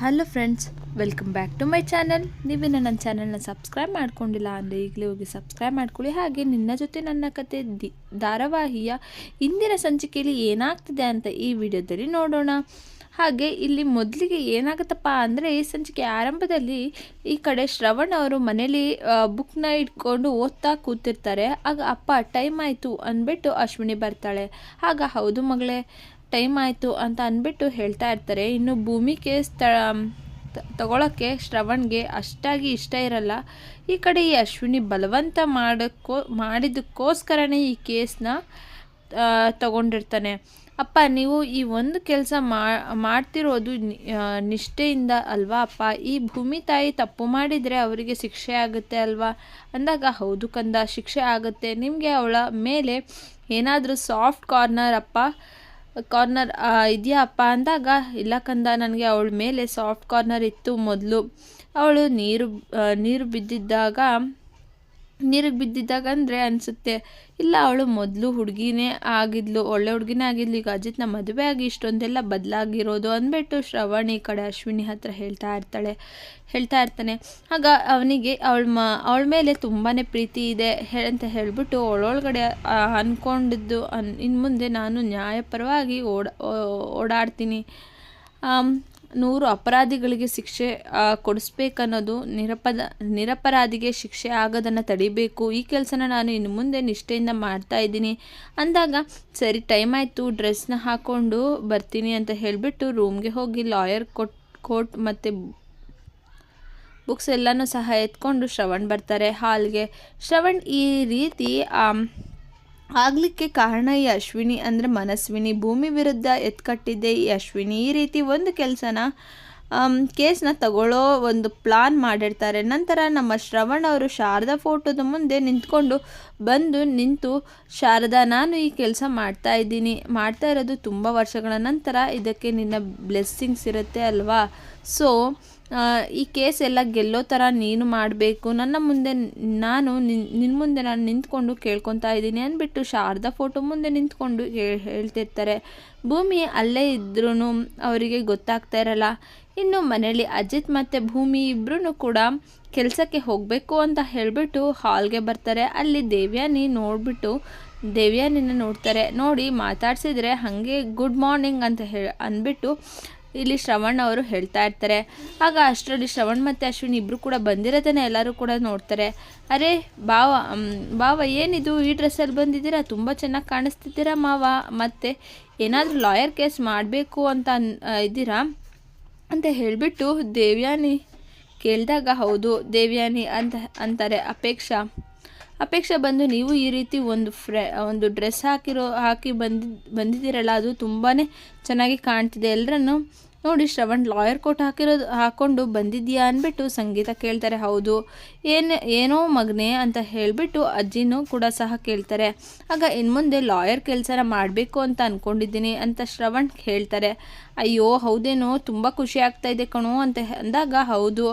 Hello friends welcome back to my channel ನೀವೇನು ನನ್ನ ಚಾನಲ್ನ ಸಬ್ಸ್ಕ್ರೈಬ್ ಮಾಡ್ಕೊಂಡಿಲ್ಲ ಅಂದರೆ ಈಗಲೇ ಹೋಗಿ ಸಬ್ಸ್ಕ್ರೈಬ್ ಮಾಡ್ಕೊಳ್ಳಿ. ಹಾಗೆ ನಿನ್ನ ಜೊತೆ ನನ್ನ ಕತೆ ದಿ ಧಾರಾವಾಹಿಯ ಇಂದಿನ ಸಂಚಿಕೆಯಲ್ಲಿ ಏನಾಗ್ತಿದೆ ಅಂತ ಈ ವಿಡಿಯೋದಲ್ಲಿ ನೋಡೋಣ. ಹಾಗೆ ಇಲ್ಲಿ ಮೊದಲಿಗೆ ಏನಾಗುತ್ತಪ್ಪ ಅಂದರೆ ಈ ಸಂಚಿಕೆ ಆರಂಭದಲ್ಲಿ ಈ ಕಡೆ ಶ್ರವಣ್ ಅವರು ಮನೇಲಿ ಬುಕ್ನ ಇಟ್ಕೊಂಡು ಓದ್ತಾ ಕೂತಿರ್ತಾರೆ. ಆಗ ಅಪ್ಪ, ಟೈಮ್ ಆಯಿತು ಅಂದ್ಬಿಟ್ಟು ಅಶ್ವಿನಿ ಬರ್ತಾಳೆ. ಆಗ, ಹೌದು ಮಗಳೇ ಟೈಮ್ ಆಯಿತು ಅಂತ ಅಂದ್ಬಿಟ್ಟು ಹೇಳ್ತಾ ಇರ್ತಾರೆ. ಇನ್ನು ಭೂಮಿಗೆ ಸ್ಥ ತಗೊಳ್ಳೋಕ್ಕೆ ಶ್ರವಣ್ಗೆ ಅಷ್ಟಾಗಿ ಇಷ್ಟ ಇರಲ್ಲ. ಈ ಕಡೆ ಈ ಅಶ್ವಿನಿ ಬಲವಂತ ಮಾಡೋಕ್ಕೋ, ಮಾಡಿದ್ದಕ್ಕೋಸ್ಕರನೇ ಈ ಕೇಸ್ನ ತಗೊಂಡಿರ್ತಾನೆ. ಅಪ್ಪ, ನೀವು ಈ ಒಂದು ಕೆಲಸ ಮಾಡ್ತಿರೋದು ನಿಷ್ಠೆಯಿಂದ ಅಲ್ವಾ ಅಪ್ಪ? ಈ ಭೂಮಿ ತಾಯಿ ತಪ್ಪು ಮಾಡಿದರೆ ಅವರಿಗೆ ಶಿಕ್ಷೆ ಆಗುತ್ತೆ ಅಲ್ವಾ? ಅಂದಾಗ, ಹೌದು ಕಂದ, ಶಿಕ್ಷೆ ಆಗುತ್ತೆ. ನಿಮಗೆ ಅವಳ ಮೇಲೆ ಏನಾದರೂ ಸಾಫ್ಟ್ ಕಾರ್ನರ್ ಅಪ್ಪ? ಕಾರ್ನರ್ ಇದೆಯಪ್ಪ ಅಂದಾಗ, ಇಲ್ಲ ಕಂದ, ನನಗೆ ಅವಳ ಮೇಲೆ ಸಾಫ್ಟ್ ಕಾರ್ನರ್ ಇತ್ತು ಮೊದಲು. ಅವಳು ನೀರು ನೀರು ಬಿದ್ದಿದ್ದಾಗ ನೀರಿಗೆ ಬಿದ್ದಿದ್ದಾಗ ಅಂದರೆ ಅನಿಸುತ್ತೆ, ಇಲ್ಲ ಅವಳು ಮೊದಲು ಹುಡುಗಿನೇ ಆಗಿದ್ಲು, ಒಳ್ಳೆ ಹುಡುಗಿನೇ ಆಗಿದ್ಲು, ಈಗ ಅಜಿತ್ನ ಮದುವೆ ಆಗಿ ಇಷ್ಟೊಂದೆಲ್ಲ ಬದಲಾಗಿರೋದು ಅಂದ್ಬಿಟ್ಟು ಶ್ರವಣಿ ಕಡೆ ಅಶ್ವಿನಿ ಹತ್ರ ಹೇಳ್ತಾ ಇರ್ತಾಳೆ, ಹೇಳ್ತಾ ಇರ್ತಾನೆ. ಆಗ ಅವನಿಗೆ ಅವಳ ಮ, ಅವಳ ಮೇಲೆ ತುಂಬಾ ಪ್ರೀತಿ ಇದೆ ಅಂತ ಹೇಳಿಬಿಟ್ಟು ಒಳೊಳಗಡೆ ಅಂದ್ಕೊಂಡಿದ್ದು ಅನ್ ಇನ್ನು ಮುಂದೆ ನಾನು ನ್ಯಾಯಪರವಾಗಿ ಓಡ ಓಡಾಡ್ತೀನಿ. ನೂರು ಅಪರಾಧಿಗಳಿಗೆ ಶಿಕ್ಷೆ ಕೊಡಿಸ್ಬೇಕನ್ನೋದು ನಿರಪದ, ನಿರಪರಾಧಿಗೆ ಶಿಕ್ಷೆ ಆಗೋದನ್ನು ತಡಿಬೇಕು. ಈ ಕೆಲಸನ ನಾನು ಇನ್ನು ಮುಂದೆ ನಿಷ್ಠೆಯಿಂದ ಮಾಡ್ತಾ ಇದ್ದೀನಿ. ಅಂದಾಗ, ಸರಿ ಟೈಮ್ ಆಯಿತು ಡ್ರೆಸ್ನ ಹಾಕ್ಕೊಂಡು ಬರ್ತೀನಿ ಅಂತ ಹೇಳಿಬಿಟ್ಟು ರೂಮ್ಗೆ ಹೋಗಿ ಲಾಯರ್ ಕೊಟ್ ಕೋಟ್ ಮತ್ತು ಬುಕ್ಸ್ ಎಲ್ಲನೂ ಸಹ ಎತ್ಕೊಂಡು ಶ್ರವಣ್ ಬರ್ತಾರೆ ಹಾಲ್ಗೆ ಶ್ರವಣ್ ಈ ರೀತಿ ಆಗಲಿಕ್ಕೆ ಕಾರಣ ಈ ಅಶ್ವಿನಿ ಅಂದರೆ ಮನಸ್ವಿನಿ. ಭೂಮಿ ವಿರುದ್ಧ ಎತ್ಕಟ್ಟಿದ್ದೆ ಈ ಅಶ್ವಿನಿ. ಈ ರೀತಿ ಒಂದು ಕೆಲಸನ ಕೇಸ್ನ ತಗೊಳ್ಳೋ ಒಂದು ಪ್ಲಾನ್ ಮಾಡಿರ್ತಾರೆ. ನಂತರ ನಮ್ಮ ಶ್ರವಣ್ ಅವರು ಶಾರದಾ ಫೋಟೋದ ಮುಂದೆ ನಿಂತ್ಕೊಂಡು ಬಂದು ನಿಂತು, ಶಾರದಾ, ನಾನು ಈ ಕೆಲಸ ಮಾಡ್ತಾ ಇದ್ದೀನಿ. ಮಾಡ್ತಾ ಇರೋದು ತುಂಬ ವರ್ಷಗಳ ನಂತರ ಇದಕ್ಕೆ ನಿನ್ನ ಬ್ಲೆಸ್ಸಿಂಗ್ಸ್ ಇರುತ್ತೆ ಅಲ್ವಾ? ಸೊ ಈ ಕೇಸ್ ಎಲ್ಲ ಗೆಲ್ಲೋ ಥರ ನೀನು ಮಾಡಬೇಕು. ನನ್ನ ಮುಂದೆ ನಾನು ನಿನ್ನ ಮುಂದೆ ನಾನು ನಿಂತ್ಕೊಂಡು ಕೇಳ್ಕೊತಾ ಇದ್ದೀನಿ ಅಂದ್ಬಿಟ್ಟು ಶಾರದಾ ಫೋಟೋ ಮುಂದೆ ನಿಂತ್ಕೊಂಡು ಹೇಳ್ತಿರ್ತಾರೆ. ಭೂಮಿ ಅಲ್ಲೇ ಇದ್ರೂ ಅವರಿಗೆ ಗೊತ್ತಾಗ್ತಾ ಇರಲ್ಲ. ಇನ್ನು ಮನೇಲಿ ಅಜಿತ್ ಮತ್ತು ಭೂಮಿ ಇಬ್ಬರೂ ಕೂಡ ಕೆಲಸಕ್ಕೆ ಹೋಗಬೇಕು ಅಂತ ಹೇಳಿಬಿಟ್ಟು ಹಾಲ್ಗೆ ಬರ್ತಾರೆ. ಅಲ್ಲಿ ದೇವ್ಯಾನಿ ನೋಡಿಬಿಟ್ಟು ದೇವ್ಯಾನಿನ ನೋಡ್ತಾರೆ. ನೋಡಿ ಮಾತಾಡ್ಸಿದ್ರೆ ಹಾಗೆ ಗುಡ್ ಮಾರ್ನಿಂಗ್ ಅಂತ ಹೇಳಿ ಅಂದ್ಬಿಟ್ಟು ಇಲ್ಲಿ ಶ್ರವಣ್ ಅವರು ಹೇಳ್ತಾ ಇರ್ತಾರೆ. ಆಗ ಅಷ್ಟರಲ್ಲಿ ಶ್ರವಣ್ ಮತ್ತು ಅಶ್ವಿನಿ ಇಬ್ಬರು ಕೂಡ ಬಂದಿರೋದನ್ನು ಎಲ್ಲರೂ ಕೂಡ ನೋಡ್ತಾರೆ. ಅರೆ ಬಾವ ಬಾವ ಏನಿದು? ಈ ಡ್ರೆಸ್ಸಲ್ಲಿ ಬಂದಿದ್ದೀರಾ? ತುಂಬ ಚೆನ್ನಾಗಿ ಕಾಣಿಸ್ತಿದ್ದೀರಾ ಮಾವ? ಮತ್ತು ಏನಾದರೂ ಲಾಯರ್ ಕೇಸ್ ಮಾಡಬೇಕು ಅಂತ ಇದ್ದೀರಾ? ಅಂತ ಹೇಳಿಬಿಟ್ಟು ದೇವ್ಯಾನಿ ಕೇಳಿದಾಗ, ಹೌದು, ದೇವ್ಯಾನಿ ಅಂತ ಅಂತಾರೆ ಅಪೇಕ್ಷಾ. ಅಪೇಕ್ಷೆ ಬಂದು, ನೀವು ಈ ರೀತಿ ಒಂದು ಫ್ರೆ, ಒಂದು ಡ್ರೆಸ್ ಹಾಕಿರೋ, ಹಾಕಿ ಬಂದಿದ್ದು ಬಂದಿದ್ದೀರಲ್ಲ, ಅದು ತುಂಬಾ ಚೆನ್ನಾಗಿ ಕಾಣ್ತಿದೆ. ಎಲ್ಲರನ್ನು ನೋಡಿ ಶ್ರವಣ್ ಲಾಯರ್ ಕೋಟ್ ಹಾಕಿರೋದು ಹಾಕ್ಕೊಂಡು ಬಂದಿದ್ಯಾ ಅಂದ್ಬಿಟ್ಟು ಸಂಗೀತ ಕೇಳ್ತಾರೆ, ಹೌದು. ಏನು ಏನೋ ಮಗನೇ ಅಂತ ಹೇಳಿಬಿಟ್ಟು ಅಜ್ಜಿನೂ ಕೂಡ ಸಹ ಕೇಳ್ತಾರೆ. ಆಗ ಇನ್ನು ಮುಂದೆ ಲಾಯರ್ ಕೆಲಸನ ಮಾಡಬೇಕು ಅಂತ ಅಂದ್ಕೊಂಡಿದ್ದೀನಿ ಅಂತ ಶ್ರವಣ್ ಹೇಳ್ತಾರೆ. ಅಯ್ಯೋ, ಹೌದೇನೋ, ತುಂಬ ಖುಷಿ ಆಗ್ತಾ ಇದೆ ಕಣೋ ಅಂತ ಅಂದಾಗ, ಹೌದು.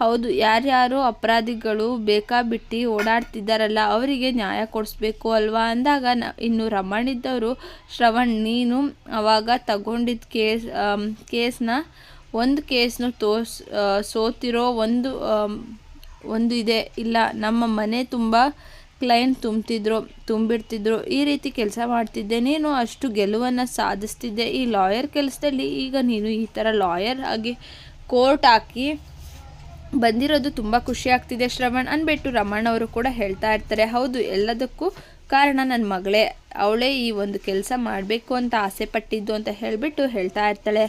ಹೌದು, ಯಾರ್ಯಾರು ಅಪರಾಧಿಗಳು ಬೇಕಾಬಿಟ್ಟು ಓಡಾಡ್ತಿದ್ದಾರಲ್ಲ, ಅವರಿಗೆ ನ್ಯಾಯ ಕೊಡಿಸ್ಬೇಕು ಅಲ್ವಾ? ಅಂದಾಗ ನ, ಇನ್ನು ರಮಣಿದ್ದವರು ಶ್ರವಣ್, ನೀನು ಅವಾಗ ತಗೊಂಡಿದ್ದ ಕೇಸ್ ಕೇಸ್ನ, ಒಂದು ಕೇಸ್ನ ತೋರ್ಸ್ ಸೋತಿರೋ ಒಂದು ಒಂದು ಇದೆ. ಇಲ್ಲ, ನಮ್ಮ ಮನೆ ತುಂಬ ಕ್ಲೈಂಟ್ ತುಂಬ್ತಿದ್ರು, ತುಂಬಿಡ್ತಿದ್ರು. ಈ ರೀತಿ ಕೆಲಸ ಮಾಡ್ತಿದ್ದೆ. ನೀನು ಅಷ್ಟು ಗೆಲುವನ್ನು ಸಾಧಿಸ್ತಿದ್ದೆ. ಈ ಲಾಯರ್ ಕೆಲಸದಲ್ಲಿ ಈಗ ನೀನು ಈ ಥರ ಲಾಯರ್ ಆಗಿ ಕೋರ್ಟ್ ಹಾಕಿ ಬಂದಿರೋದು ತುಂಬ ಖುಷಿ ಆಗ್ತಿದೆ ಶ್ರವಣ್. ಅಂದ್ಬಿಟ್ಟು ರಮಣ್ ಅವರು ಕೂಡ ಹೇಳ್ತಾ ಇರ್ತಾರೆ, ಹೌದು, ಎಲ್ಲದಕ್ಕೂ ಕಾರಣ ನನ್ನ ಮಗಳೇ. ಅವಳೇ ಈ ಒಂದು ಕೆಲಸ ಮಾಡಬೇಕು ಅಂತ ಆಸೆ ಪಟ್ಟಿದ್ದು ಅಂತ ಹೇಳಿಬಿಟ್ಟು ಹೇಳ್ತಾ ಇರ್ತಾಳೆ.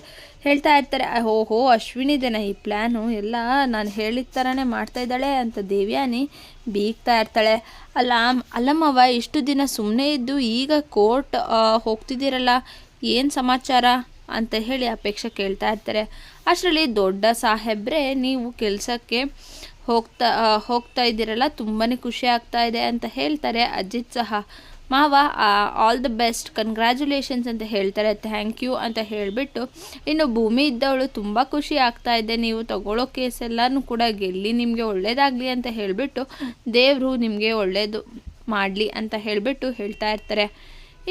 ಹೇಳ್ತಾ ಇರ್ತಾರೆ, ಓಹೋ ಅಶ್ವಿನಿದೇನ ಈ ಪ್ಲ್ಯಾನು ಎಲ್ಲ ನಾನು ಹೇಳಿದ ಥರನೇ ಮಾಡ್ತಾ ಇದ್ದಾಳೆ ಅಂತ ದೇವ್ಯಾನಿ ಬೀಗ್ತಾ ಇರ್ತಾಳೆ. ಅಲ್ಲ ಅಲ್ಲಮ್ಮವ ಇಷ್ಟು ದಿನ ಸುಮ್ಮನೆ ಇದ್ದು ಈಗ ಕೋರ್ಟ್ ಹೋಗ್ತಿದ್ದೀರಲ್ಲ, ಏನು ಸಮಾಚಾರ? ಅಂತ ಹೇಳಿ ಅಪೇಕ್ಷೆ ಕೇಳ್ತಾ ಇರ್ತಾರೆ. ಅಷ್ಟರಲ್ಲಿ ದೊಡ್ಡ ಸಾಹೇಬ್ರೆ, ನೀವು ಕೆಲಸಕ್ಕೆ ಹೋಗ್ತಾ ಹೋಗ್ತಾ ಇದ್ದೀರಲ್ಲ ತುಂಬಾ ಖುಷಿ ಆಗ್ತಾ ಇದೆ ಅಂತ ಹೇಳ್ತಾರೆ ಅಜಿತ್ ಸಹ. ಮಾವ ಆಲ್ ದ ಬೆಸ್ಟ್ ಕಂಗ್ರ್ಯಾಚುಲೇಷನ್ಸ್ ಅಂತ ಹೇಳ್ತಾರೆ ಥ್ಯಾಂಕ್ ಯು ಅಂತ ಹೇಳಿಬಿಟ್ಟು, ಇನ್ನು ಭೂಮಿ ಇದ್ದವಳು ತುಂಬ ಖುಷಿ ಆಗ್ತಾ ಇದೆ. ನೀವು ತಗೊಳ್ಳೋ ಕೇಸ್ ಎಲ್ಲಾನು ಕೂಡ ಗೆಲ್ಲಿ ನಿಮಗೆ ಒಳ್ಳೇದಾಗಲಿ ಅಂತ ಹೇಳಿಬಿಟ್ಟು, ದೇವರು ನಿಮಗೆ ಒಳ್ಳೆಯದು ಮಾಡಲಿ ಅಂತ ಹೇಳಿಬಿಟ್ಟು ಹೇಳ್ತಾ ಇರ್ತಾರೆ.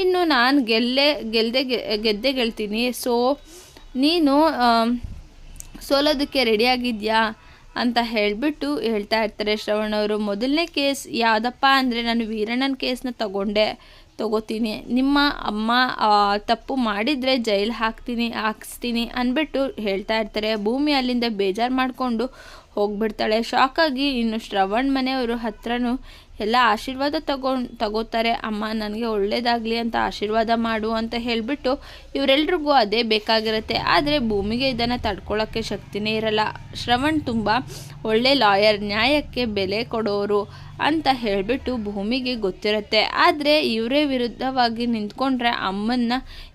ಇನ್ನು ನಾನು ಗೆಲ್ಲೆ ಗೆಲ್ಲದೆ ಗೆದ್ದೆ ಗೆಲ್ತೀನಿ. ಸೊ ನೀನು ಸೋಲೋದಕ್ಕೆ ರೆಡಿಯಾಗಿದೆಯಾ ಅಂತ ಹೇಳಿಬಿಟ್ಟು ಹೇಳ್ತಾ ಇರ್ತಾರೆ ಶ್ರವಣ್ ಅವರು. ಮೊದಲನೇ ಕೇಸ್ ಯಾವುದಪ್ಪ ಅಂದರೆ ನಾನು ವೀರಣ್ಣನ ಕೇಸ್ನ ತಗೊಂಡೆ, ತಗೋತೀನಿ. ನಿಮ್ಮ ಅಮ್ಮ ತಪ್ಪು ಮಾಡಿದರೆ ಜೈಲ್ ಹಾಕ್ತೀನಿ, ಹಾಕಿಸ್ತೀನಿ ಅಂದ್ಬಿಟ್ಟು ಹೇಳ್ತಾ ಇರ್ತಾರೆ. ಭೂಮಿ ಅಲ್ಲಿಂದ ಬೇಜಾರು ಮಾಡಿಕೊಂಡು ಹೋಗ್ಬಿಡ್ತಾಳೆ. ಶಾಕಾಗಿ ಇನ್ನು ಶ್ರವಣ್ ಮನೆಯವರು ಹತ್ರನೂ ಎಲ್ಲ ಆಶೀರ್ವಾದ ತಗೊಂಡು ತಗೋತಾರೆ, ಅಮ್ಮ, ನನಗೆ ಒಳ್ಳೇದಾಗಲಿ ಅಂತ ಆಶೀರ್ವಾದ ಮಾಡು ಅಂತ ಹೇಳಿಬಿಟ್ಟು ಇವರೆಲ್ರಿಗೂ ಅದೇ ಬೇಕಾಗಿರುತ್ತೆ. ಆದರೆ ಭೂಮಿಗೆ ಇದನ್ನು ತಡ್ಕೊಳ್ಳೋಕ್ಕೆ ಶಕ್ತಿನೇ ಇರಲ್ಲ. ಶ್ರವಣ್ ತುಂಬ ಒಳ್ಳೆ ಲಾಯರ್, ನ್ಯಾಯಕ್ಕೆ ಬೆಲೆ ಕೊಡೋರು ಅಂತ ಹೇಳಿಬಿಟ್ಟು ಭೂಮಿಗೆ ಗೊತ್ತಿರುತ್ತೆ. ಆದರೆ ಇವರೇ ವಿರುದ್ಧವಾಗಿ ನಿಂತ್ಕೊಂಡ್ರೆ ಅಮ್ಮನ್ನ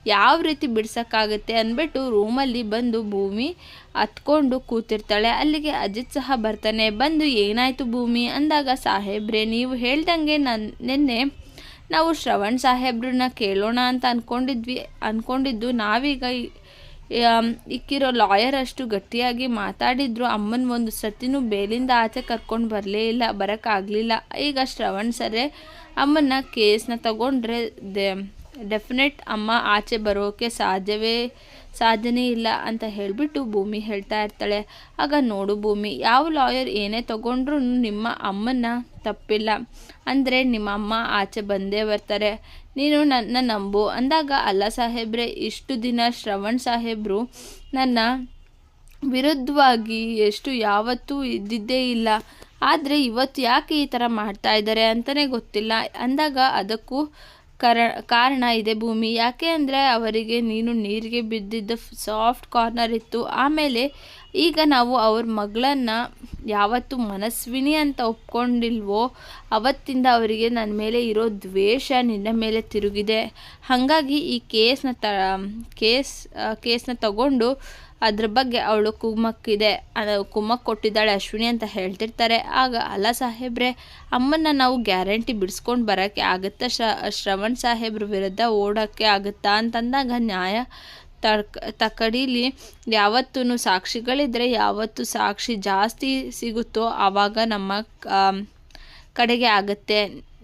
ಯಾವ ರೀತಿ ಬಿಡ್ಸೋಕ್ಕಾಗುತ್ತೆ ಅಂದ್ಬಿಟ್ಟು ರೂಮಲ್ಲಿ ಬಂದು ಭೂಮಿ ಹತ್ಕೊಂಡು ಕೂತಿರ್ತಾಳೆ. ಅಲ್ಲಿಗೆ ಅಜಿತ್ ಸಹ ಬರ್ತಾನೆ. ಬಂದು, ಏನಾಯಿತು ಭೂಮಿ? ಅಂದಾಗ, ಸಾಹೇಬ್ರೆ, ನೀವು ಹೇಳ್ದಂಗೆ ನನ್ನ ನಿನ್ನೆ ನಾವು ಶ್ರವಣ್ ಸಾಹೇಬ್ರನ್ನ ಕೇಳೋಣ ಅಂತ ಅಂದ್ಕೊಂಡಿದ್ವಿ ಅಂದ್ಕೊಂಡಿದ್ದು ನಾವೀಗ ಇಕ್ಕಿರೋ ಲಾಯರ್ ಅಷ್ಟು ಗಟ್ಟಿಯಾಗಿ ಮಾತಾಡಿದ್ರು, ಅಮ್ಮನ ಒಂದು ಸತಿನೂ ಬೇಲಿಂದ ಆಚೆ ಕರ್ಕೊಂಡು ಬರಲೇ ಇಲ್ಲ, ಬರೋಕ್ಕಾಗಲಿಲ್ಲ. ಈಗ ಶ್ರವಣ್ ಸರೇ ಅಮ್ಮನ ಕೇಸನ್ನ ತಗೊಂಡ್ರೆ ಡೆಫಿನೆಟ್ ಅಮ್ಮ ಆಚೆ ಬರೋಕ್ಕೆ ಸಾಧ್ಯವೇ ಸಾಧ್ಯನೇ ಇಲ್ಲ ಅಂತ ಹೇಳಿಬಿಟ್ಟು ಭೂಮಿ ಹೇಳ್ತಾ ಇರ್ತಾಳೆ. ಆಗ ನೋಡು ಭೂಮಿ, ಯಾವ ಲಾಯರ್ ಏನೇ ತಗೊಂಡ್ರೂ ನಿಮ್ಮ ಅಮ್ಮನ ತಪ್ಪಿಲ್ಲ. ಅಂದರೆ ನಿಮ್ಮ ಅಮ್ಮ ಆಚೆ ಬಂದೇ ಬರ್ತಾರೆ. ನೀನು ನನ್ನ ನಂಬು. ಅಂದಾಗ ಅಲ್ಲ ಸಾಹೇಬ್ರೆ, ಇಷ್ಟು ದಿನ ಶ್ರವಣ್ ಸಾಹೇಬ್ರು ನನ್ನ ವಿರುದ್ಧವಾಗಿ ಎಷ್ಟು ಯಾವತ್ತೂ ಇದ್ದಿದ್ದೇ ಇಲ್ಲ. ಆದರೆ ಇವತ್ತು ಯಾಕೆ ಈ ಥರ ಮಾಡ್ತಾ ಇದ್ದಾರೆ ಅಂತಲೇ ಗೊತ್ತಿಲ್ಲ. ಅಂದಾಗ ಅದಕ್ಕೂ ಕರ, ಕಾರಣ ಇದೆ ಭೂಮಿ. ಯಾಕೆ ಅಂದರೆ ಅವರಿಗೆ ನೀನು ನೀರಿಗೆ ಬಿದ್ದಿದ್ದ ಸಾಫ್ಟ್ ಕಾರ್ನರ್ ಇತ್ತು. ಆಮೇಲೆ ಈಗ ನಾವು ಅವ್ರ ಮಗಳನ್ನು ಯಾವತ್ತು ಮನಸ್ವಿನಿ ಅಂತ ಒಪ್ಕೊಂಡಿಲ್ವೋ, ಅವತ್ತಿಂದ ಅವರಿಗೆ ನನ್ನ ಮೇಲೆ ಇರೋ ದ್ವೇಷ ನಿನ್ನ ಮೇಲೆ ತಿರುಗಿದೆ. ಹಾಗಾಗಿ ಈ ಕೇಸ್ನ ತ ಕೇಸ್ ಕೇಸ್ನ ತಗೊಂಡು ಅದ್ರ ಬಗ್ಗೆ ಅವಳು ಕುಮ್ಮಕ್ಕಿದೆ. ಕುಮ್ಮಕ್ ಕೊಟ್ಟಿದ್ದಾಳೆ ಅಶ್ವಿನಿ ಅಂತ ಹೇಳ್ತಿರ್ತಾರೆ. ಆಗ ಅಲ್ಲ ಸಾಹೇಬ್ರೆ, ಅಮ್ಮನ್ನ ನಾವು ಗ್ಯಾರಂಟಿ ಬಿಡಿಸ್ಕೊಂಡು ಬರೋಕ್ಕೆ ಆಗುತ್ತಾ? ಶ್ರ ಶ್ರವಣ್ ಸಾಹೇಬ್ರ ವಿರುದ್ಧ ಓಡೋಕ್ಕೆ ಆಗುತ್ತಾ ಅಂತಂದಾಗ ನ್ಯಾಯ ತಕ್ ತಕಡೀಲಿ ಯಾವತ್ತೂ ಸಾಕ್ಷಿಗಳಿದ್ರೆ ಯಾವತ್ತು ಸಾಕ್ಷಿ ಜಾಸ್ತಿ ಸಿಗುತ್ತೋ ಆವಾಗ ನಮ್ಮ ಕಡೆಗೆ ಆಗುತ್ತೆ.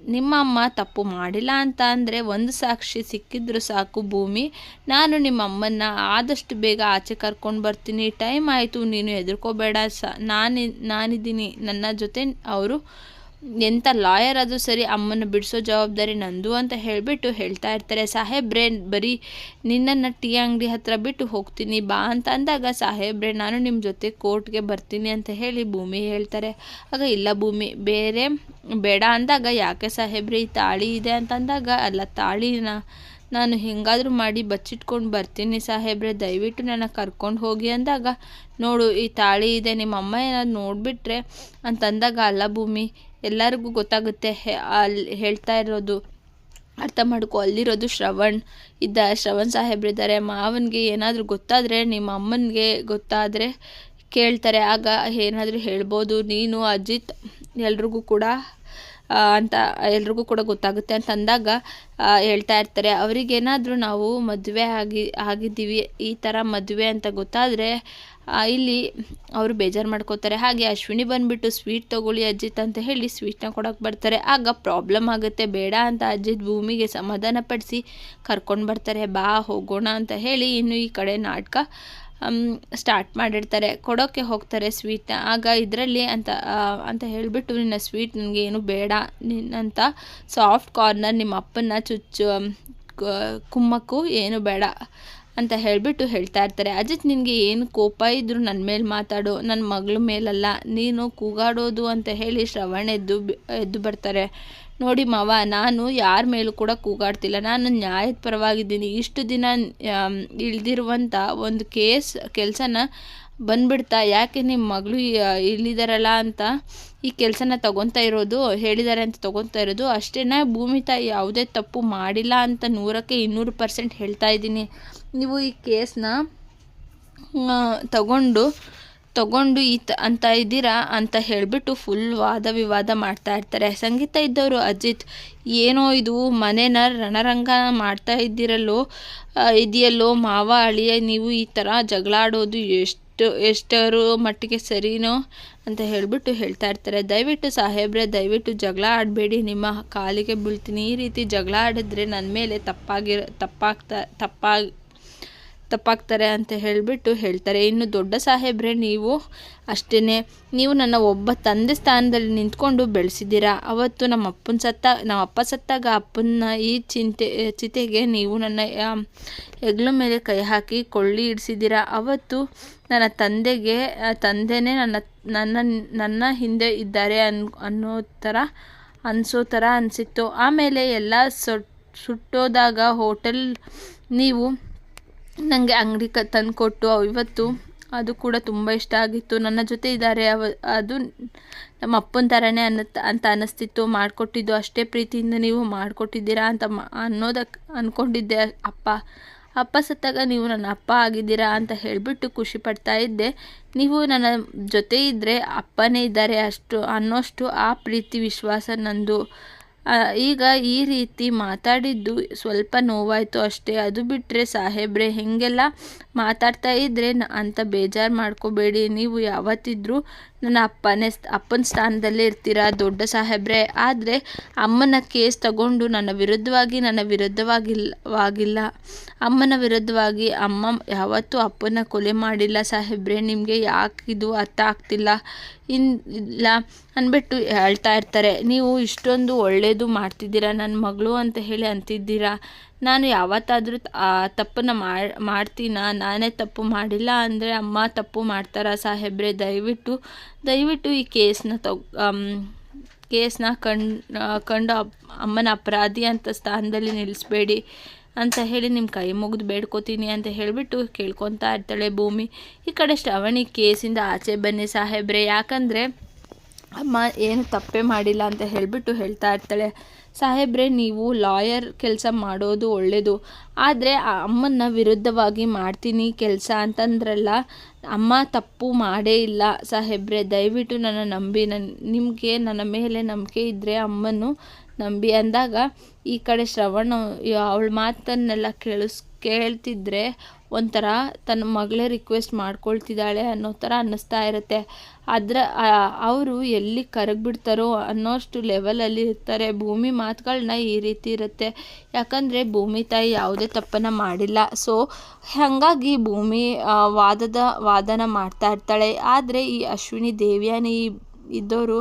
ನಿಮ್ಮ ಅಮ್ಮ ತಪ್ಪು ಮಾಡಿಲ್ಲ ಅಂತ ಅಂದರೆ ಒಂದು ಸಾಕ್ಷಿ ಸಿಕ್ಕಿದ್ರು ಸಾಕು ಭೂಮಿ. ನಾನು ನಿಮ್ಮ ಅಮ್ಮನ್ನ ಆದಷ್ಟು ಬೇಗ ಆಚೆ ಕರ್ಕೊಂಡು ಬರ್ತೀನಿ. ಟೈಮ್ ಆಯಿತು, ನೀನು ಹೆದರ್ಕೋಬೇಡ. ಸ, ನಾನು, ನಾನಿದ್ದೀನಿ. ನನ್ನ ಜೊತೆ ಅವರು ಎಂಥ ಲಾಯರ್ ಅದು ಸರಿ ಅಮ್ಮನ ಬಿಡಿಸೋ ಜವಾಬ್ದಾರಿ ನಂದು ಅಂತ ಹೇಳಿಬಿಟ್ಟು ಹೇಳ್ತಾ ಇರ್ತಾರೆ. ಸಾಹೇಬ್ರೆ, ಬರೀ ನಿನ್ನನ್ನು ಟೀ ಅಂಗಡಿ ಹತ್ರ ಬಿಟ್ಟು ಹೋಗ್ತೀನಿ, ಬಾ ಅಂತ ಅಂದಾಗ ಸಾಹೇಬ್ರೆ, ನಾನು ನಿಮ್ಮ ಜೊತೆ ಕೋರ್ಟ್ಗೆ ಬರ್ತೀನಿ ಅಂತ ಹೇಳಿ ಭೂಮಿ ಹೇಳ್ತಾರೆ. ಆಗ ಇಲ್ಲ ಭೂಮಿ, ಬೇರೆ ಬೇಡ ಅಂದಾಗ ಯಾಕೆ ಸಾಹೇಬ್ರೆ, ಈ ತಾಳಿ ಇದೆ ಅಂತ ಅಂದಾಗ, ಅಲ್ಲ ತಾಳಿನ ನಾನು ಹೆಂಗಾದರೂ ಮಾಡಿ ಬಚ್ಚಿಟ್ಕೊಂಡು ಬರ್ತೀನಿ ಸಾಹೇಬ್ರೆ, ದಯವಿಟ್ಟು ನನ್ನ ಕರ್ಕೊಂಡು ಹೋಗಿ ಅಂದಾಗ, ನೋಡು ಈ ತಾಳಿ ಇದೆ ನಿಮ್ಮ ಅಮ್ಮ ಏನಾದ್ರು ನೋಡಿಬಿಟ್ರೆ ಅಂತಂದಾಗ ಅಲ್ಲ ಭೂಮಿ ಎಲ್ಲರಿಗೂ ಗೊತ್ತಾಗುತ್ತೆ ಅಲ್ಲಿ ಹೇಳ್ತಾ ಇರೋದು ಅರ್ಥ ಮಾಡ್ಕೊ. ಅಲ್ಲಿರೋದು ಶ್ರವಣ್. ಇದ್ದ ಶ್ರವಣ್ ಸಾಹೇಬ್ರಿದ್ದಾರೆ ಮಾವನಿಗೆ ಏನಾದರೂ ಗೊತ್ತಾದರೆ, ನಿಮ್ಮ ಅಮ್ಮನಿಗೆ ಗೊತ್ತಾದರೆ ಕೇಳ್ತಾರೆ. ಆಗ ಏನಾದರೂ ಹೇಳ್ಬೋದು. ನೀನು, ಅಜಿತ್ ಎಲ್ರಿಗೂ ಕೂಡ ಅಂತ ಎಲ್ರಿಗೂ ಕೂಡ ಗೊತ್ತಾಗುತ್ತೆ ಅಂತ ಅಂದಾಗ ಹೇಳ್ತಾ ಇರ್ತಾರೆ. ಅವರಿಗೇನಾದರೂ ನಾವು ಮದುವೆ ಆಗಿ, ಆಗಿದ್ದೀವಿ, ಈ ಥರ ಮದುವೆ ಅಂತ ಗೊತ್ತಾದರೆ ಇಲ್ಲಿ ಅವರು ಬೇಜಾರು ಮಾಡ್ಕೋತಾರೆ. ಹಾಗೆ ಅಶ್ವಿನಿ ಬಂದುಬಿಟ್ಟು ಸ್ವೀಟ್ ತೊಗೊಳ್ಳಿ ಅಜ್ಜಿತ್ ಅಂತ ಹೇಳಿ ಸ್ವೀಟ್ನ ಕೊಡೋಕೆ ಬರ್ತಾರೆ. ಆಗ ಪ್ರಾಬ್ಲಮ್ ಆಗುತ್ತೆ. ಬೇಡ ಅಂತ ಅಜ್ಜಿದ್ ಭೂಮಿಗೆ ಸಮಾಧಾನ ಪಡಿಸಿ ಕರ್ಕೊಂಡು ಬರ್ತಾರೆ. ಬಾ ಹೋಗೋಣ ಅಂತ ಹೇಳಿ ಇನ್ನು ಈ ಕಡೆ ನಾಟಕ ಸ್ಟಾರ್ಟ್ ಮಾಡಿರ್ತಾರೆ. ಕೊಡೋಕ್ಕೆ ಹೋಗ್ತಾರೆ ಸ್ವೀಟ್ನ ಆಗ ಇದರಲ್ಲಿ ಅಂತ ಅಂತ ಹೇಳಿಬಿಟ್ಟು ನಿನ್ನ ಸ್ವೀಟ್ ನನಗೆ ಏನು ಬೇಡ. ನಿನ್ನಂಥ ಸಾಫ್ಟ್ ಕಾರ್ನರ್ ನಿಮ್ಮ ಅಪ್ಪನ ಚುಚ್ಚು ಕುಮ್ಮಕ್ಕೂ ಏನು ಬೇಡ ಅಂತ ಹೇಳಿಬಿಟ್ಟು ಹೇಳ್ತಾ ಇರ್ತಾರೆ. ಅಜಿತ್ ನಿನಗೆ ಏನು ಕೋಪ ಇದ್ದರೂ ನನ್ನ ಮೇಲೆ ಮಾತಾಡು. ನನ್ನ ಮಗಳ ಮೇಲಲ್ಲ. ನೀನು ಕೂಗಾಡೋದು ಅಂತ ಹೇಳಿ ಶ್ರವಣ್ ಎದ್ದು ಎದ್ದು ಬರ್ತಾರೆ. ನೋಡಿ ಮಾವ, ನಾನು ಯಾರ ಮೇಲೂ ಕೂಡ ಕೂಗಾಡ್ತಿಲ್ಲ. ನಾನು ನ್ಯಾಯದ ಪರವಾಗಿದ್ದೀನಿ. ಇಷ್ಟು ದಿನ ಇಳಿದಿರುವಂಥ ಒಂದು ಕೇಸ್, ಕೆಲಸನ ಬಂದ್ಬಿಡ್ತಾ, ಯಾಕೆ ನಿಮ್ಮ ಮಗಳು ಇಲ್ಲಿದಾರಲ್ಲ ಅಂತ ಈ ಕೆಲಸನ ತಗೊತಾ ಇರೋದು ಹೇಳಿದ್ದಾರೆ ಅಂತ ತಗೊತಾ ಇರೋದು, ಅಷ್ಟೇನ ಭೂಮಿ ತಾಯಿ ಯಾವುದೇ ತಪ್ಪು ಮಾಡಿಲ್ಲ ಅಂತ ನೂರಕ್ಕೆ ಇನ್ನೂರು ಪರ್ಸೆಂಟ್ ಹೇಳ್ತಾ ಇದ್ದೀನಿ. ನೀವು ಈ ಕೇಸನ್ನ ತಗೊಂಡು ತಗೊಂಡು ಈ ಅಂತ ಇದ್ದೀರಾ ಅಂತ ಹೇಳಿಬಿಟ್ಟು ಫುಲ್ ವಾದ ವಿವಾದ ಮಾಡ್ತಾ ಇರ್ತಾರೆ. ಸಂಗೀತ ಇದ್ದವರು ಅಜಿತ್, ಏನೋ ಇದು ಮನೇನ ರಣರಂಗ ಮಾಡ್ತಾ ಇದ್ದೀರಲ್ಲೋ ಇದೆಯಲ್ಲೋ, ಮಾವ ಅಳಿಯ, ನೀವು ಈ ಥರ ಜಗಳ ಆಡೋದು ಎಷ್ಟು, ಎಷ್ಟರ ಮಟ್ಟಿಗೆ ಸರಿನೋ ಅಂತ ಹೇಳಿಬಿಟ್ಟು ಹೇಳ್ತಾ ಇರ್ತಾರೆ. ದಯವಿಟ್ಟು ಸಾಹೇಬ್ರೆ, ದಯವಿಟ್ಟು ಜಗಳ ಆಡಬೇಡಿ. ನಿಮ್ಮ ಕಾಲಿಗೆ ಬೀಳ್ತೀನಿ. ಈ ರೀತಿ ಜಗಳ ಆಡಿದ್ರೆ ನನ್ನ ಮೇಲೆ ತಪ್ಪಾಗಿರೋ, ತಪ್ಪಾಗ್ತಾ, ತಪ್ಪಾಗಿ ತಪ್ಪಾಗ್ತಾರೆ ಅಂತ ಹೇಳಿಬಿಟ್ಟು ಹೇಳ್ತಾರೆ. ಇನ್ನು ದೊಡ್ಡ ಸಾಹೇಬ್ರೆ, ನೀವು ಅಷ್ಟೇ ನೀವು ನನ್ನ ಒಬ್ಬ ತಂದೆ ಸ್ಥಾನದಲ್ಲಿ ನಿಂತ್ಕೊಂಡು ಬೆಳೆಸಿದ್ದೀರಾ? ಅವತ್ತು ನಮ್ಮ ಅಪ್ಪನ ಸತ್ತ ನಮ್ಮ ಅಪ್ಪ ಸತ್ತಾಗ ಅಪ್ಪನ ಈ ಚಿಂತೆ, ಚಿತೆಗೆ ನೀವು ನನ್ನ ಹೆಗ್ಲ ಮೇಲೆ ಕೈ ಹಾಕಿ ಕೊಳ್ಳಿ ಇಡಿಸಿದ್ದೀರಾ? ಅವತ್ತು ನನ್ನ ತಂದೆಗೆ, ತಂದೆನೇ ನನ್ನ ನನ್ನ ನನ್ನ ಹಿಂದೆ ಇದ್ದಾರೆ ಅನ್, ಅನ್ನೋ ಥರ ಅನಿಸೋ ಥರ ಅನಿಸಿತ್ತು. ಆಮೇಲೆ ಎಲ್ಲ ಸುಟ್ಟೋದಾಗ ಹೋಟೆಲ್, ನೀವು ನನಗೆ ಅಂಗಡಿ ಕ ತಂದುಕೊಟ್ಟು ಇವತ್ತು ಅದು ಕೂಡ ತುಂಬ ಇಷ್ಟ ಆಗಿತ್ತು. ನನ್ನ ಜೊತೆ ಇದ್ದಾರೆ ಅವ, ಅದು ನಮ್ಮ ಅಪ್ಪನ ಥರನೇ ಅನ್ನತ್, ಅಂತ ಅನ್ನಿಸ್ತಿತ್ತು ಮಾಡಿಕೊಟ್ಟಿದ್ದು ಅಷ್ಟೇ ಪ್ರೀತಿಯಿಂದ ನೀವು ಮಾಡಿಕೊಟ್ಟಿದ್ದೀರಾ ಅಂತ ಮಾ ಅನ್ನೋದಕ್ಕೆ ಅಂದ್ಕೊಂಡಿದ್ದೆ ಅಪ್ಪ. ಅಪ್ಪ ಸತ್ತಾಗ ನೀವು ನನ್ನ ಅಪ್ಪ ಆಗಿದ್ದೀರಾ ಅಂತ ಹೇಳಿಬಿಟ್ಟು ಖುಷಿ ಪಡ್ತಾ ಇದ್ದೆ. ನೀವು ನನ್ನ ಜೊತೆ ಇದ್ದರೆ ಅಪ್ಪನೇ ಇದ್ದಾರೆ ಅಷ್ಟು, ಅನ್ನೋಷ್ಟು ಆ ಪ್ರೀತಿ ವಿಶ್ವಾಸ ನಂದು. ಈಗ ಈ ರೀತಿ ಮಾತಾಡಿದ್ದು ಸ್ವಲ್ಪ ನೋವಾಯಿತು ಅಷ್ಟೇ. ಅದು ಬಿಟ್ಟರೆ ಸಾಹೇಬ್ರೆ ಹೇಗೆಲ್ಲ ಮಾತಾಡ್ತಾ ಇದ್ದರೆ ಅಂತ ಬೇಜಾರು ಮಾಡ್ಕೋಬೇಡಿ. ನೀವು ಯಾವತ್ತಿದ್ರೂ ನನ್ನ ಅಪ್ಪನೇ ಅಪ್ಪನ ಸ್ಥಾನದಲ್ಲೇ ಇರ್ತೀರ ದೊಡ್ಡ ಸಾಹೇಬ್ರೆ. ಆದರೆ ಅಮ್ಮನ ಕೇಸ್ ತಗೊಂಡು ನನ್ನ ವಿರುದ್ಧವಾಗಿ ನನ್ನ ವಿರುದ್ಧವಾಗಿಲ್ಲ ಅಮ್ಮನ ವಿರುದ್ಧವಾಗಿ ಅಮ್ಮ ಯಾವತ್ತೂ ಅಪ್ಪನ ಕೊಲೆ ಮಾಡಿಲ್ಲ ಸಾಹೇಬ್ರೆ. ನಿಮಗೆ ಯಾಕೆ ಇದು ಅರ್ಥ ಆಗ್ತಿಲ್ಲ? ಇನ್ ಇಲ್ಲ ಅಂದ್ಬಿಟ್ಟು ಹೇಳ್ತಾ ಇರ್ತಾರೆ. ನೀವು ಇಷ್ಟೊಂದು ಒಳ್ಳೆಯದು ಮಾಡ್ತಿದ್ದೀರಾ? ನನ್ನ ಮಗಳು ಅಂತ ಹೇಳಿ ಅಂತಿದ್ದೀರಾ? ನಾನು ಯಾವತ್ತಾದರೂ ತಪ್ಪನ್ನು ಮಾಡ್ತೀನ? ನಾನೇ ತಪ್ಪು ಮಾಡಿಲ್ಲ ಅಂದರೆ ಅಮ್ಮ ತಪ್ಪು ಮಾಡ್ತಾರಾ ಸಾಹೇಬ್ರೆ? ದಯವಿಟ್ಟು ದಯವಿಟ್ಟು ಈ ಕೇಸನ್ನ ತಗೊ ಕೇಸನ್ನ ಕಂಡು ಕಂಡು ಅಮ್ಮನ ಅಪರಾಧಿ ಅಂತ ಸ್ಥಾನದಲ್ಲಿ ನಿಲ್ಲಿಸ್ಬೇಡಿ ಅಂತ ಹೇಳಿ ನಿಮ್ಮ ಕೈ ಮುಗಿದು ಬೇಡ್ಕೋತೀನಿ ಅಂತ ಹೇಳಿಬಿಟ್ಟು ಕೇಳ್ಕೊತಾ ಇರ್ತಾಳೆ ಭೂಮಿ. ಈ ಕಡೆ ಶ್ರವಣಿ ಕೇಸಿಂದ ಆಚೆ ಬನ್ನಿ ಸಾಹೇಬ್ರೆ. ಯಾಕಂದರೆ ಅಮ್ಮ ಏನು ತಪ್ಪೇ ಮಾಡಿಲ್ಲ ಅಂತ ಹೇಳಿಬಿಟ್ಟು ಹೇಳ್ತಾ ಇರ್ತಾಳೆ. ಸಾಹೇಬ್ರೆ, ನೀವು ಲಾಯರ್ ಕೆಲಸ ಮಾಡೋದು ಒಳ್ಳೆಯದು ಆದರೆ ಆ ಅಮ್ಮನ ವಿರುದ್ಧವಾಗಿ ಮಾಡ್ತೀನಿ ಕೆಲಸ ಅಂತಂದ್ರಲ್ಲ, ಅಮ್ಮ ತಪ್ಪು ಮಾಡೇ ಇಲ್ಲ ಸಾಹೇಬ್ರೆ. ದಯವಿಟ್ಟು ನನ್ನ ನಂಬಿ ನನ್ನ ನಿಮಗೆ ನನ್ನ ಮೇಲೆ ನಂಬಿಕೆ ಇದ್ದರೆ ಅಮ್ಮನ್ನು ನಂಬಿ. ಅಂದಾಗ ಈ ಕಡೆ ಶ್ರವಣ, ಅವಳ ಮಾತನ್ನೆಲ್ಲ ಕೇಳಿಸ್, ಕೇಳ್ತಿದ್ರೆ ಒಂಥರ ತನ್ನ ಮಗಳೇ ರಿಕ್ವೆಸ್ಟ್ ಮಾಡ್ಕೊಳ್ತಿದ್ದಾಳೆ ಅನ್ನೋ ಥರ ಅನ್ನಿಸ್ತಾ ಇರುತ್ತೆ. ಅದರ ಅವರು ಎಲ್ಲಿ ಕರಗಿಬಿಡ್ತಾರೋ ಅನ್ನೋಷ್ಟು ಲೆವೆಲಲ್ಲಿ ಇರ್ತಾರೆ. ಭೂಮಿ ಮಾತುಗಳನ್ನ ಈ ರೀತಿ ಇರುತ್ತೆ. ಯಾಕಂದರೆ ಭೂಮಿ ತಾಯಿ ಯಾವುದೇ ತಪ್ಪನ್ನು ಮಾಡಿಲ್ಲ. ಸೊ ಹಾಗಾಗಿ ಭೂಮಿ ವಾದದ, ವಾದನ ಮಾಡ್ತಾ ಇರ್ತಾಳೆ. ಆದರೆ ಈ ಅಶ್ವಿನಿ ದೇವ್ಯಾನಿ ಇದ್ದವರು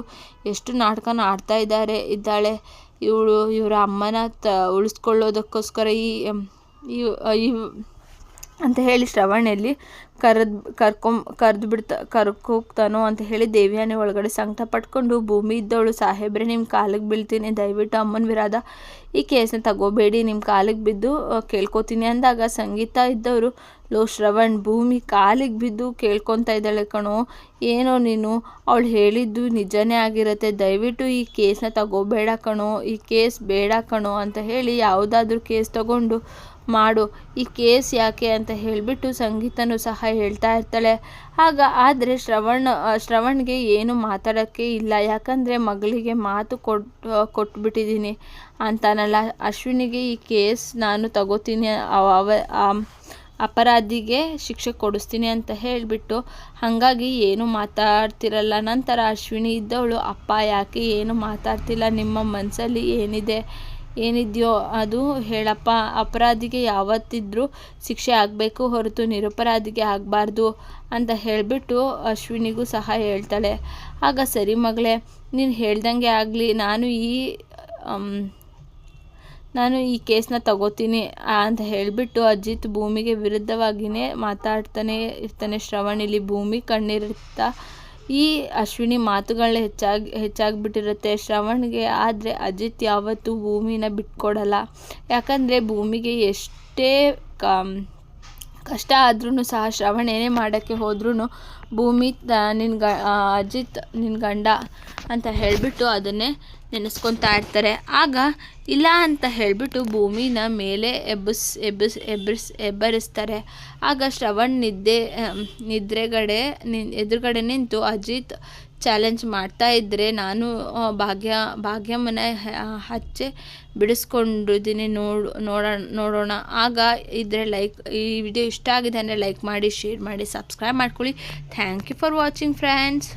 ಎಷ್ಟು ನಾಟಕನ ಆಡ್ತಾ ಇದ್ದಾರೆ, ಇದ್ದಾಳೆ. ಇವಳು, ಇವರ ಅಮ್ಮನ ತ, ಉಳಿಸ್ಕೊಳ್ಳೋದಕ್ಕೋಸ್ಕರ ಈ ಈ ಅಂತ ಹೇಳಿ ಶ್ರವಣಲ್ಲಿ ಕರೆದು ಕರ್ಕೊಂ ಕರೆದು ಬಿಡ್ತಾ ಕರ್ಕೋಗ್ತಾನೋ ಅಂತ ಹೇಳಿ ದೇವಿಯಾನೆ ಒಳಗಡೆ ಸಂಕಟ ಪಟ್ಕೊಂಡು ಭೂಮಿ ಇದ್ದವಳು, ಸಾಹೇಬ್ರೆ ನಿಮ್ಮ ಕಾಲಿಗೆ ಬೀಳ್ತೀನಿ, ದಯವಿಟ್ಟು ಅಮ್ಮನ ವಿರಾದ ಈ ಕೇಸನ್ನ ತಗೋಬೇಡಿ ನಿಮ್ಮ ಕಾಲಿಗೆ ಬಿದ್ದು ಕೇಳ್ಕೊತೀನಿ ಅಂದಾಗ ಸಂಗೀತ ಇದ್ದವರು, ಲೋ ಶ್ರವಣ್, ಭೂಮಿ ಕಾಲಿಗೆ ಬಿದ್ದು ಕೇಳ್ಕೊತಾ ಇದ್ದಾಳೆ ಕಣೋ, ಏನೋ ನೀನು, ಅವಳು ಹೇಳಿದ್ದು ನಿಜನೇ ಆಗಿರತ್ತೆ, ದಯವಿಟ್ಟು ಈ ಕೇಸನ್ನ ತಗೋಬೇಡ ಕಣೋ, ಈ ಕೇಸ್ ಬೇಡ ಕಣೋ ಅಂತ ಹೇಳಿ ಯಾವುದಾದ್ರೂ ಕೇಸ್ ತಗೊಂಡು ಮಾಡು, ಈ ಕೇಸ್ ಯಾಕೆ ಅಂತ ಹೇಳಿಬಿಟ್ಟು ಸಂಗೀತನೂ ಸಹ ಹೇಳ್ತಾ ಇರ್ತಾಳೆ. ಆಗ ಆದರೆ ಶ್ರವಣ್ ಶ್ರವಣ್ಗೆ ಏನು ಮಾತಾಡೋಕ್ಕೆ ಇಲ್ಲ. ಯಾಕಂದರೆ ಮಗಳಿಗೆ ಮಾತು ಕೊಟ್ಟು ಕೊಟ್ಬಿಟ್ಟಿದ್ದೀನಿ ಅಂತಾನಲ್ಲ. ಅಶ್ವಿನಿಗೆ ಈ ಕೇಸ್ ನಾನು ತಗೋತೀನಿ. ಅವ ಅಪರಾಧಿಗೆ ಶಿಕ್ಷೆ ಕೊಡಿಸ್ತೀನಿ ಅಂತ ಹೇಳಿಬಿಟ್ಟು ಹಾಗಾಗಿ ಏನು ಮಾತಾಡ್ತಿರಲ್ಲ. ನಂತರ ಅಶ್ವಿನಿ ಇದ್ದವಳು, ಅಪ್ಪ, ಯಾಕೆ ಏನು ಮಾತಾಡ್ತಿಲ್ಲ? ನಿಮ್ಮ ಮನಸ್ಸಲ್ಲಿ ಏನಿದೆ? ಏನಿದೆಯೋ ಅದು ಹೇಳಪ್ಪ. ಅಪರಾಧಿಗೆ ಯಾವತ್ತಿದ್ರೂ ಶಿಕ್ಷೆ ಆಗಬೇಕು ಹೊರತು ನಿರಪರಾಧಿಗೆ ಆಗಬಾರ್ದು ಅಂತ ಹೇಳಿಬಿಟ್ಟು ಅಶ್ವಿನಿಗೂ ಸಹ ಹೇಳ್ತಾಳೆ. ಆಗ ಸರಿ ಮಗಳೇ, ನೀನು ಹೇಳ್ದಂಗೆ ಆಗಲಿ. ನಾನು ಈ ನಾನು ಈ ಕೇಸನ್ನ ತಗೋತೀನಿ ಅಂತ ಹೇಳಿಬಿಟ್ಟು ಅಜಿತ್ ಭೂಮಿಗೆ ವಿರುದ್ಧವಾಗಿಯೇ ಮಾತಾಡ್ತಾನೆ ಇರ್ತಾನೆ ಶ್ರವಣಿಲಿ ಭೂಮಿ ಕಣ್ಣೀರಿರ್ತಾ ಈ ಅಶ್ವಿನಿ ಮಾತುಗಳನ್ನ ಹೆಚ್ಚಾಗಿ, ಹೆಚ್ಚಾಗಿಬಿಟ್ಟಿರುತ್ತೆ. ಶ್ರವಣ್ಗೆ ಆದರೆ ಅಜಿತ್ ಯಾವತ್ತೂ ಭೂಮಿನ ಬಿಟ್ಕೊಡಲ್ಲ. ಯಾಕಂದರೆ ಭೂಮಿಗೆ ಎಷ್ಟೇ ಕಷ್ಟ ಆದ್ರೂ ಸಹ ಶ್ರವಣ ಏನೇ ಮಾಡೋಕ್ಕೆ ಹೋದ್ರೂ ಭೂಮಿ ನಿನ್ನ ಗ ಅಜಿತ್ ನಿನ್ನ ಗಂಡ ಅಂತ ಹೇಳಿಬಿಟ್ಟು ಅದನ್ನೇ ನೆನೆಸ್ಕೊತಾ ಇರ್ತಾರೆ. ಆಗ ಇಲ್ಲ ಅಂತ ಹೇಳಿಬಿಟ್ಟು ಭೂಮಿನ ಮೇಲೆ ಎಬ್ಬಿಸ್ ಎಬ್ಬಿಸ್ ಎಬ್ಬರಿಸ್ ಎಬ್ಬರಿಸ್ತಾರೆ. ಆಗ ಶ್ರವಣ್ ನಿದ್ದೆ ನಿದ್ರೆಗಡೆ ನಿ, ಎದುರುಗಡೆ ನಿಂತು, ಅಜಿತ್ ಚಾಲೆಂಜ್ ಮಾಡ್ತಾ ಇದ್ದರೆ ನಾನು ಭಾಗ್ಯ, ಭಾಗ್ಯಮ್ಮನ ಹಚ್ಚೆ ಬಿಡಿಸ್ಕೊಂಡಿದ್ದೀನಿ. ನೋಡು ನೋಡೋಣ ನೋಡೋಣ. ಆಗ ಇದ್ರೆ ಲೈಕ್ ಈ ವಿಡಿಯೋ ಇಷ್ಟ ಆಗಿದೆ ಅಂದರೆ ಲೈಕ್ ಮಾಡಿ ಶೇರ್ ಮಾಡಿ ಸಬ್ಸ್ಕ್ರೈಬ್ ಮಾಡ್ಕೊಳ್ಳಿ. Thank you for watching friends